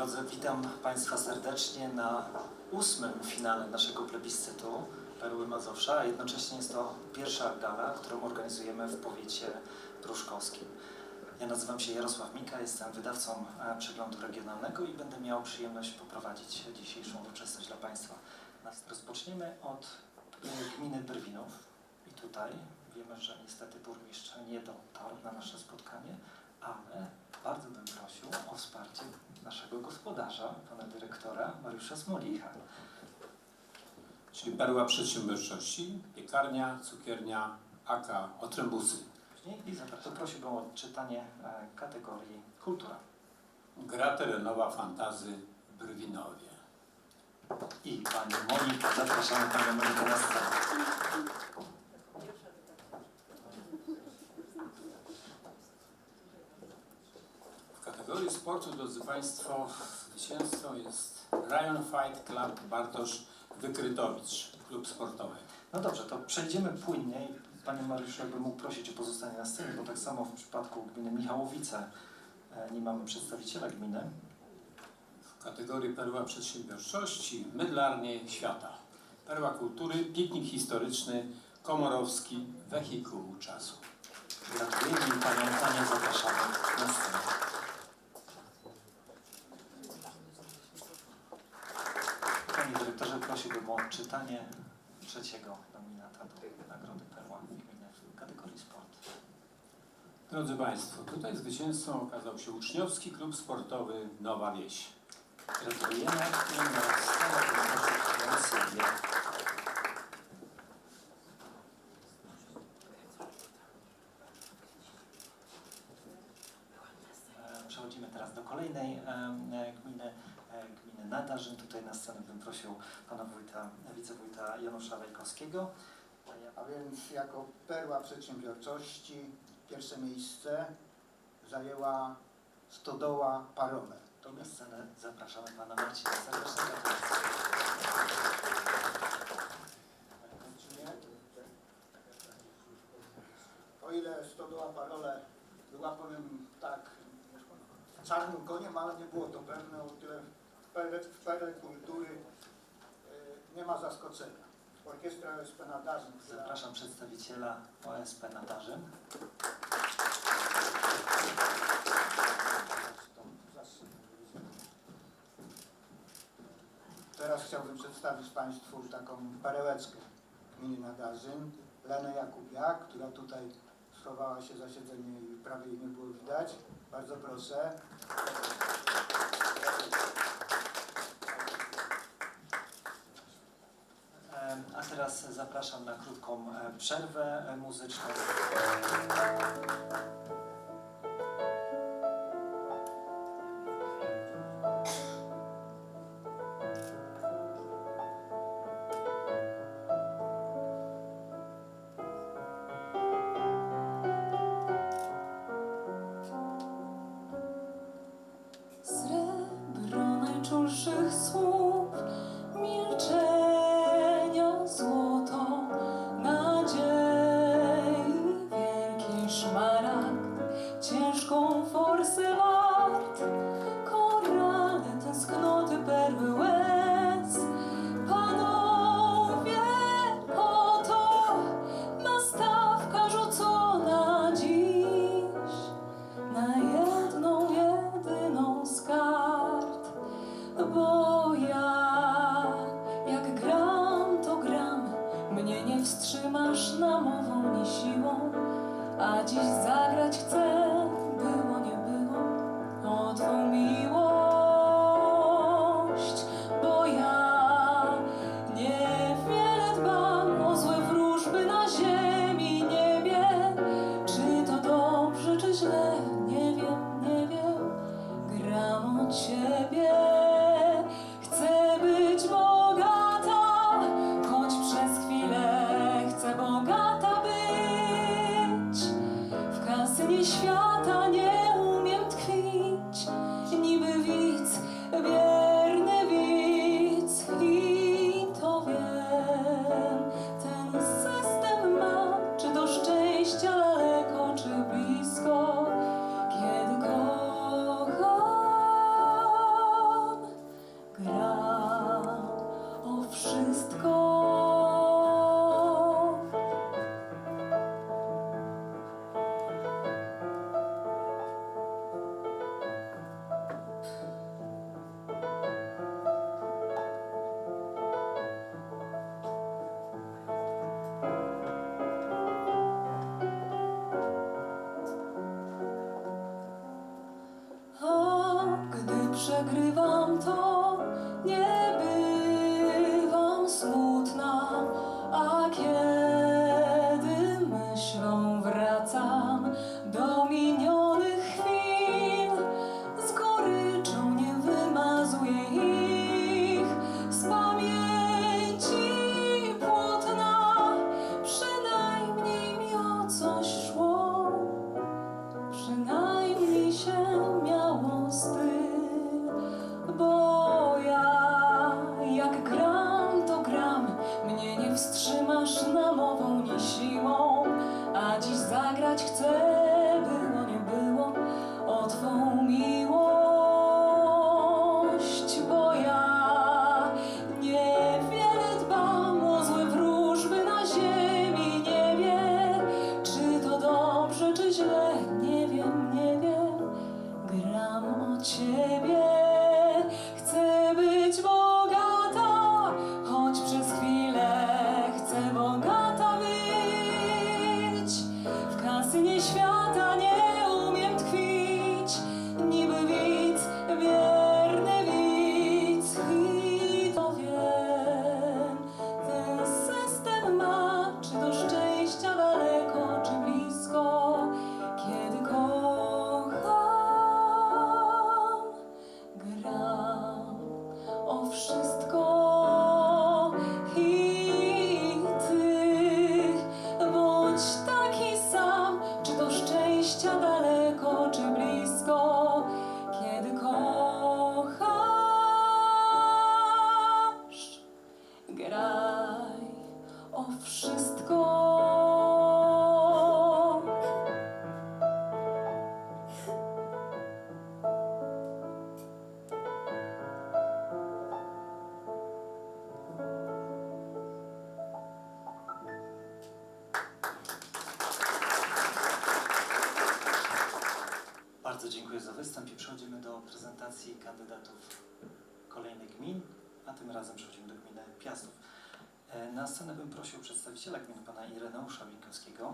drodzy, witam Państwa serdecznie na ósmym finale naszego plebiscytu Perły Mazowsza, a jednocześnie jest to pierwsza gala, którą organizujemy w powiecie pruszkowskim. Ja nazywam się Jarosław Mika, jestem wydawcą e, przeglądu regionalnego i będę miał przyjemność poprowadzić dzisiejszą uroczystość dla Państwa. Rozpoczniemy od e, gminy Brwinów i tutaj wiemy, że niestety burmistrz nie dotarł na nasze spotkanie, ale bardzo bym prosił o wsparcie naszego gospodarza, pana dyrektora Mariusza Smolicha. Czyli perła przedsiębiorczości, piekarnia, cukiernia, aka, otrębusy. I zapraszam, prosiłbym o odczytanie e, kategorii kultura. Gra terenowa fantazy Brwinowie. I pani Monika, zapraszamy panią Monikę na scenę. W kategorii sportu, drodzy Państwo, zwycięzcą jest Ryan Fight Club Bartosz Wykrytowicz, klub sportowy. No dobrze, to przejdziemy płynnie i panie Mariuszu, jakbym mógł prosić o pozostanie na scenie, bo tak samo w przypadku gminy Michałowice e, nie mamy przedstawiciela gminy. W kategorii perła przedsiębiorczości Mydlarnie Świata. Perła kultury, piknik historyczny, komorowski, wehikuł czasu. Gratulujemy i panią Anię zapraszamy na scenę. Panie dyrektorze, prosiłbym o odczytanie trzeciego nominata do Nagrody Perła w kategorii sport. Drodzy Państwo, tutaj zwycięzcą okazał się uczniowski klub sportowy Nowa Wieś. Gratulujemy. E, Przechodzimy teraz do kolejnej e, gminy Nadarzyn. Tutaj na scenę bym prosił pana wójta, wicewójta Janusza Lejkowskiego. A więc jako perła przedsiębiorczości pierwsze miejsce zajęła stodoła Parole. To na scenę zapraszamy pana Marcina. Serdecznie. O ile stodoła Parole była, powiem tak, czarnym koniem, ale nie było to pewne, o tyle w perle kultury e, nie ma zaskoczenia. Orkiestra OSP Nadarzyn, która Zapraszam przedstawiciela OSP Nadarzyn. Teraz chciałbym przedstawić Państwu taką perełeczkę gminy Nadarzyn, Lenę Jakubiak, która tutaj schowała się za siedzenie i prawie jej nie było widać. Bardzo proszę. E, A teraz zapraszam na krótką e, przerwę e, muzyczną. Ciężką forsę wart, korale tęsknoty perły łez. Panowie, oto ma stawka rzucona dziś na jedną, jedyną z kart, bo ja jak gram, to gram, mnie nie wstrzymasz namową ni siłą, a dziś zagrać chcę, W kasynie świata nie a kiedy prezentacji kandydatów kolejnych gmin, a tym razem przechodzimy do gminy Piastów. E, Na scenę bym prosił przedstawiciela gminy pana Ireneusza Winkowskiego.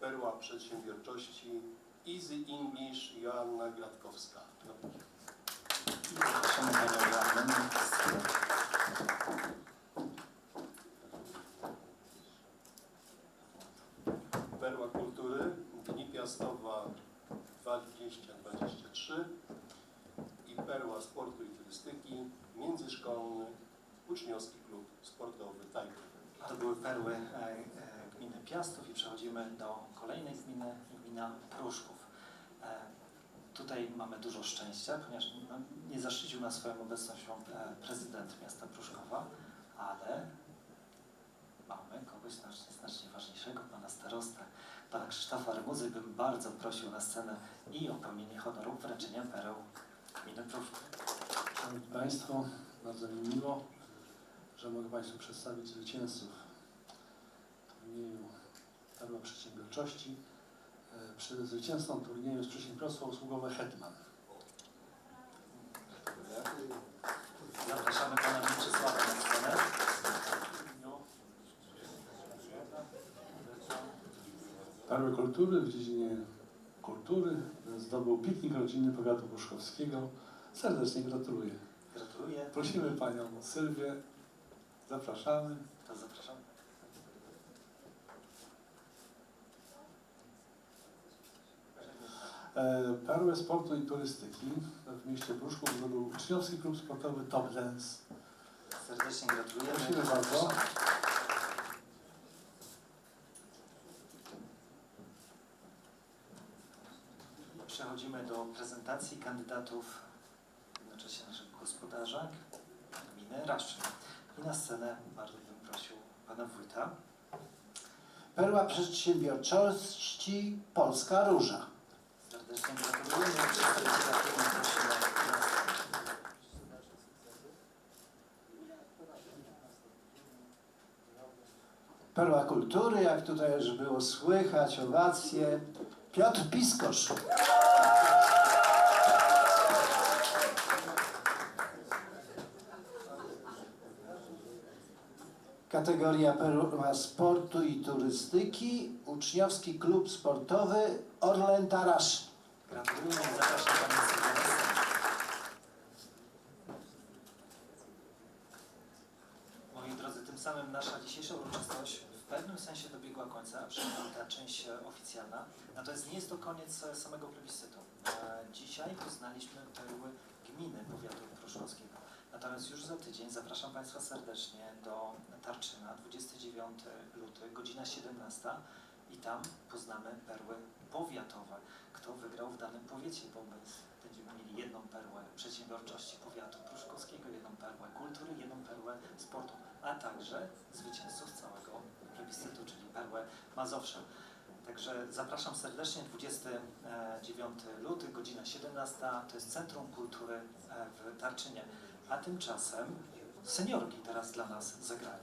Perła Przedsiębiorczości Easy English Joanna Gratkowska. No, I zapraszamy panią Joannę na scenę. Perła Kultury Dni Piastowa 2023 i Perła Sportu i Turystyki Międzyszkolny Uczniowski Klub Sportowy Tajka. To były perły e, e, gminy Piastów i przechodzimy do kolejnej gminy, gmina Pruszków. E, Tutaj mamy dużo szczęścia, ponieważ no, nie zaszczycił nas swoją obecnością e, prezydent miasta Pruszkowa, ale mamy kogoś znacznie, znacznie ważniejszego, pana starostę, pana Krzysztofa Remuzy. Bym bardzo prosił na scenę i o pełnienie honoru wręczenia pereł gminy Pruszków. Szanowni Państwo, bardzo mi miło, że mogę Państwu przedstawić zwycięzców Perła Przedsiębiorczości. E, Przy zwycięzcą turnieju jest przedsiębiorstwo usługowe Hetman. Zapraszamy pana Mieczysława na scenę. Perły Kultury w dziedzinie kultury zdobył piknik rodzinny powiatu pruszkowskiego. Serdecznie gratuluję. Gratuluję. Prosimy Panią Sylwię, zapraszamy. To zapraszam. E, Perłę sportu i turystyki w mieście Pruszków zdobył uczniowski klub sportowy Top Dance. Serdecznie gratulujemy. Prosimy bardzo. Przechodzimy do prezentacji kandydatów, jednocześnie naszego gospodarza gminy Raszczy. I na scenę bardzo bym prosił pana wójta. Perła przedsiębiorczości Polska Róża. Serdecznie. Perła kultury, jak tutaj już było słychać, owacje. Piotr Piskosz. Kategoria Perła Sportu i Turystyki, uczniowski klub sportowy Orlen Tarasz. Zapraszam Moi drodzy, tym samym nasza dzisiejsza uroczystość w pewnym sensie dobiegła końca, przynajmniej ta część e, oficjalna. Natomiast nie jest to koniec e, samego plebiscytu. E, dzisiaj poznaliśmy perły gminy powiatu pruszkowskiego. Natomiast już za tydzień zapraszam Państwa serdecznie do Tarczyna, 29 luty, godzina 17 i tam poznamy perły powiatowe. Kto wygrał w danym powiecie, bo my będziemy mieli jedną perłę przedsiębiorczości powiatu pruszkowskiego, jedną perłę kultury, jedną perłę sportu, a także zwycięzców całego plebiscytu, czyli perłę Mazowsza. Także zapraszam serdecznie, 29 luty, godzina 17, to jest Centrum Kultury e, w Tarczynie. A tymczasem seniorki teraz dla nas zagrają.